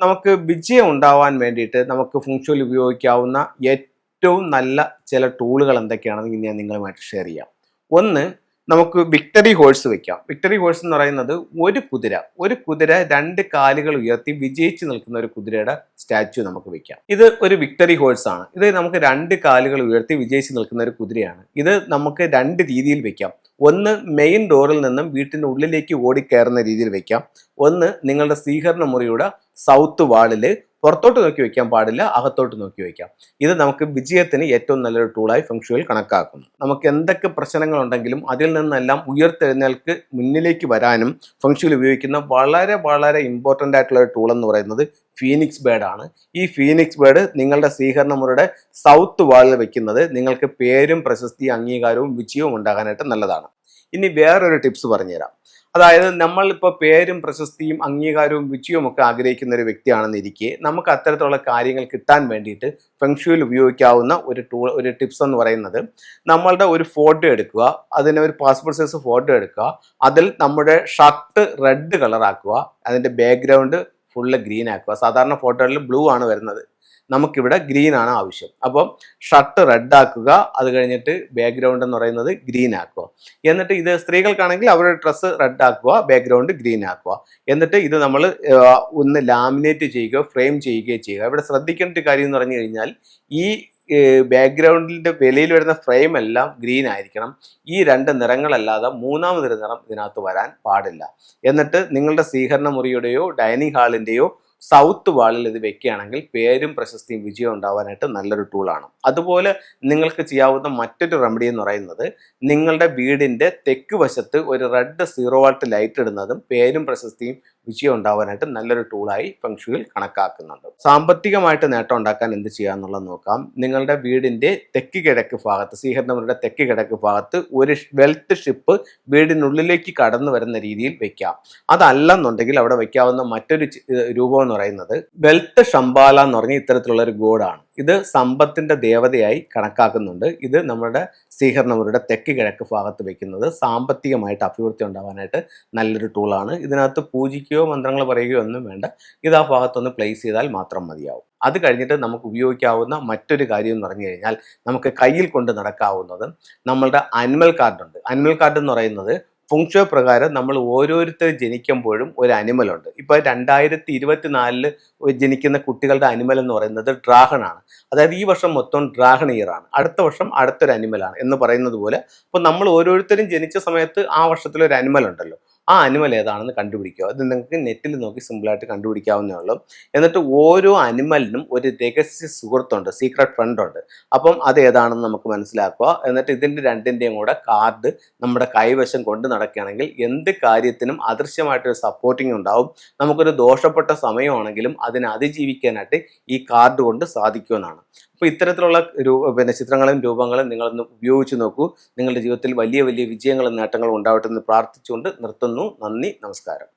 നമുക്ക് വിജയം ഉണ്ടാവാൻ വേണ്ടിയിട്ട് നമുക്ക് ഫുങ്ഷുവൽ ഉപയോഗിക്കാവുന്ന ഏറ്റവും നല്ല ചില ടൂളുകൾ എന്തൊക്കെയാണെന്ന് ഞാൻ നിങ്ങളുമായിട്ട് ഷെയർ ചെയ്യാം. ഒന്ന് നമുക്ക് വിക്ടറി ഹോഴ്സ് വെക്കാം. വിക്ടറി ഹോഴ്സ് എന്ന് പറയുന്നത് ഒരു കുതിര ഒരു കുതിര രണ്ട് കാലുകൾ ഉയർത്തി വിജയിച്ച് നിൽക്കുന്ന ഒരു കുതിരയുടെ സ്റ്റാച്യു നമുക്ക് വെക്കാം. ഇത് ഒരു വിക്ടറി ഹോഴ്സ് ആണ്. ഇത് നമുക്ക് രണ്ട് കാലുകൾ ഉയർത്തി വിജയിച്ച് നിൽക്കുന്ന ഒരു കുതിരയാണ്. ഇത് നമുക്ക് രണ്ട് രീതിയിൽ വെക്കാം. ഒന്ന് മെയിൻ ഡോറിൽ നിന്നും വീട്ടിന്റെ ഉള്ളിലേക്ക് ഓടിക്കയറുന്ന രീതിയിൽ വെക്കാം. ഒന്ന് നിങ്ങളുടെ സ്വീകരണ മുറിയുടെ സൗത്ത് വാളിൽ പുറത്തോട്ട് നോക്കി വയ്ക്കാൻ പാടില്ല അകത്തോട്ട് നോക്കി വയ്ക്കാം ഇത് നമുക്ക് വിജയത്തിന് ഏറ്റവും നല്ലൊരു ടൂളായി ഫംഗ്ഷുവൽ കണക്കാക്കുന്നു. നമുക്ക് എന്തൊക്കെ പ്രശ്നങ്ങളുണ്ടെങ്കിലും അതിൽ നിന്നെല്ലാം ഉയർത്തെഴുന്നേൽക്ക് മുന്നിലേക്ക് വരാനും ഫംഗ്ഷുവൽ ഉപയോഗിക്കുന്ന വളരെ വളരെ ഇമ്പോർട്ടന്റ് ആയിട്ടുള്ള ഒരു ടൂൾ എന്ന് പറയുന്നത് ഫീനിക്സ് ബേഡ് ആണ്. ഈ ഫീനിക്സ് ബേഡ് നിങ്ങളുടെ സ്വീകരണ മുറിയുടെ സൗത്ത് വാളിൽ വെക്കുന്നത് നിങ്ങൾക്ക് പേരും പ്രശസ്തി അംഗീകാരവും വിജയവും ഉണ്ടാകാനായിട്ട് നല്ലതാണ്. ഇനി വേറൊരു ടിപ്സ് പറഞ്ഞുതരാം. അതായത് നമ്മളിപ്പോൾ പേരും പ്രശസ്തിയും അംഗീകാരവും വിജയവും ഒക്കെ ആഗ്രഹിക്കുന്ന ഒരു വ്യക്തിയാണെന്നിരിക്കെ നമുക്ക് അത്തരത്തിലുള്ള കാര്യങ്ങൾ കിട്ടാൻ വേണ്ടിയിട്ട് ഫെങ്ഷുവിൽ ഉപയോഗിക്കാവുന്ന ഒരു ടൂൾ ഒരു ടിപ്സ് എന്ന് പറയുന്നത് നമ്മളുടെ ഒരു ഫോട്ടോ എടുക്കുക അതിന് ഒരു പാസ്പോർട്ട് സൈസ് ഫോട്ടോ എടുക്കുക അതിൽ നമ്മുടെ ഷർട്ട് റെഡ് കളറാക്കുക അതിന്റെ ബാക്ക്ഗ്രൗണ്ട് ഫുള്ള് ഗ്രീൻ ആക്കുക. സാധാരണ ഫോട്ടോയിൽ ബ്ലൂ ആണ് വരുന്നത്. നമുക്കിവിടെ ഗ്രീൻ ആണ് ആവശ്യം. അപ്പം ഷർട്ട് റെഡ് ആക്കുക അത് കഴിഞ്ഞിട്ട് ബാക്ക്ഗ്രൗണ്ട് എന്ന് പറയുന്നത് ഗ്രീൻ ആക്കുക. എന്നിട്ട് ഇത് സ്ത്രീകൾക്കാണെങ്കിൽ അവരുടെ ഡ്രസ്സ് റെഡ് ആക്കുക ബാക്ക്ഗ്രൗണ്ട് ഗ്രീൻ ആക്കുക. എന്നിട്ട് ഇത് നമ്മൾ ഒന്ന് ലാമിനേറ്റ് ചെയ്യുകയോ ഫ്രെയിം ചെയ്യുകയോ ചെയ്യുക. ഇവിടെ ശ്രദ്ധിക്കേണ്ട കാര്യം എന്ന് പറഞ്ഞു കഴിഞ്ഞാൽ ഈ ബാക്ക്ഗ്രൗണ്ടിന്റെ വെളിയിൽ വരുന്ന ഫ്രെയിം എല്ലാം ഗ്രീൻ ആയിരിക്കണം. ഈ രണ്ട് നിറങ്ങളല്ലാതെ മൂന്നാമതൊരു നിറം ഇതിനകത്ത് വരാൻ പാടില്ല. എന്നിട്ട് നിങ്ങളുടെ സ്വീകരണ മുറിയുടെയോ ഡൈനിങ് ഹാളിന്റെയോ സൗത്ത് വാളിൽ ഇത് വെക്കുകയാണെങ്കിൽ പേരും പ്രശസ്തിയും വിജയം ഉണ്ടാവാനായിട്ട് നല്ലൊരു ടൂളാണ് അതുപോലെ നിങ്ങൾക്ക് ചെയ്യാവുന്ന മറ്റൊരു റെമഡി എന്ന് പറയുന്നത് നിങ്ങളുടെ വീടിന്റെ തെക്ക് വശത്ത് ഒരു റെഡ് സീറോ വാൾട്ട് ലൈറ്റ് ഇടുന്നതും പേരും പ്രശസ്തിയും വിജയം ഉണ്ടാവാനായിട്ട് നല്ലൊരു ടൂളായി ഫെങ്ഷുയിൽ കണക്കാക്കുന്നുണ്ട്. സാമ്പത്തികമായിട്ട് നേട്ടം ഉണ്ടാക്കാൻ എന്ത് ചെയ്യാന്നുള്ളത് നോക്കാം. നിങ്ങളുടെ വീടിന്റെ തെക്ക് കിഴക്ക് ഭാഗത്ത് സ്വീകരണമുരുടെ തെക്ക് കിഴക്ക് ഭാഗത്ത് ഒരു വെൽത്ത് ഷിപ്പ് വീടിനുള്ളിലേക്ക് കടന്നു വരുന്ന രീതിയിൽ വെക്കാം. അതല്ലെന്നുണ്ടെങ്കിൽ അവിടെ വെക്കാവുന്ന മറ്റൊരു രൂപം എന്ന് പറയുന്നത് വെൽത്ത് ഷംബാല എന്ന് പറഞ്ഞ ഇത്തരത്തിലുള്ള ഒരു ഗോഡാണ്. ഇത് സമ്പത്തിന്റെ ദേവതയായി കണക്കാക്കുന്നുണ്ട്. ഇത് നമ്മുടെ സ്വീകരണമുരുടെ തെക്ക് കിഴക്ക് ഭാഗത്ത് വെക്കുന്നത് സാമ്പത്തികമായിട്ട് അഭിവൃദ്ധി ഉണ്ടാവാനായിട്ട് നല്ലൊരു ടൂളാണ് ഇതിനകത്ത് പൂജിക്കുകയോ മന്ത്രങ്ങൾ പറയുകയോ ഒന്നും വേണ്ട. ഇത് ആ ഭാഗത്തൊന്ന് പ്ലേസ് ചെയ്താൽ മാത്രം മതിയാവും. അത് കഴിഞ്ഞിട്ട് നമുക്ക് ഉപയോഗിക്കാവുന്ന മറ്റൊരു കാര്യം എന്ന് പറഞ്ഞു കഴിഞ്ഞാൽ നമുക്ക് കയ്യിൽ കൊണ്ട് നടക്കാവുന്നത് നമ്മളുടെ അനിമൽ കാർഡുണ്ട് അനിമൽ കാർഡ് എന്ന് പറയുന്നത് ഫുങ്ഷോ പ്രകാരം നമ്മൾ ഓരോരുത്തർ ജനിക്കുമ്പോഴും ഒരു അനിമലുണ്ട് ഇപ്പോൾ രണ്ടായിരത്തി ഇരുപത്തിനാലിൽ ജനിക്കുന്ന കുട്ടികളുടെ അനിമൽ എന്ന് പറയുന്നത് ഡ്രാഗൺ ആണ്. അതായത് ഈ വർഷം മൊത്തം ഡ്രാഗൺ ഇയർ ആണ്. അടുത്ത വർഷം അടുത്തൊരു അനിമലാണ് എന്ന് പറയുന്നത് പോലെ അപ്പോൾ നമ്മൾ ഓരോരുത്തരും ജനിച്ച സമയത്ത് ആ വർഷത്തിലൊരു അനിമൽ ഉണ്ടല്ലോ. ആ അനിമൽ ഏതാണെന്ന് കണ്ടുപിടിക്കുക. അത് നിങ്ങൾക്ക് നെറ്റിൽ നോക്കി സിമ്പിളായിട്ട് കണ്ടുപിടിക്കാവുന്നേ ഉള്ളൂ. എന്നിട്ട് ഓരോ അനിമലിനും ഒരു രഹസ്യ സുഹൃത്തുണ്ട് സീക്രട്ട് ഫ്രണ്ട് ഉണ്ട്. അപ്പം അത് ഏതാണെന്ന് നമുക്ക് മനസ്സിലാക്കുക. എന്നിട്ട് ഇതിന്റെ രണ്ടിന്റെയും കൂടെ കാർഡ് നമ്മുടെ കൈവശം കൊണ്ട് നടക്കുകയാണെങ്കിൽ എന്ത് കാര്യത്തിനും അദൃശ്യമായിട്ടൊരു സപ്പോർട്ടിങ് ഉണ്ടാവും. നമുക്കൊരു ദോഷപ്പെട്ട സമയമാണെങ്കിലും അതിനെ അതിജീവിക്കാനായിട്ട് ഈ കാർഡ് കൊണ്ട് സാധിക്കുമെന്നാണ്. അപ്പോൾ ഇത്തരത്തിലുള്ള പിന്നെ ചിത്രങ്ങളും രൂപങ്ങളും നിങ്ങളൊന്ന് ഉപയോഗിച്ച് നോക്കൂ. നിങ്ങളുടെ ജീവിതത്തിൽ വലിയ വലിയ വിജയങ്ങളും നേട്ടങ്ങളും ഉണ്ടാവട്ടെ എന്ന് പ്രാർത്ഥിച്ചുകൊണ്ട് നിർത്തുന്നു. നന്ദി നമസ്കാരം.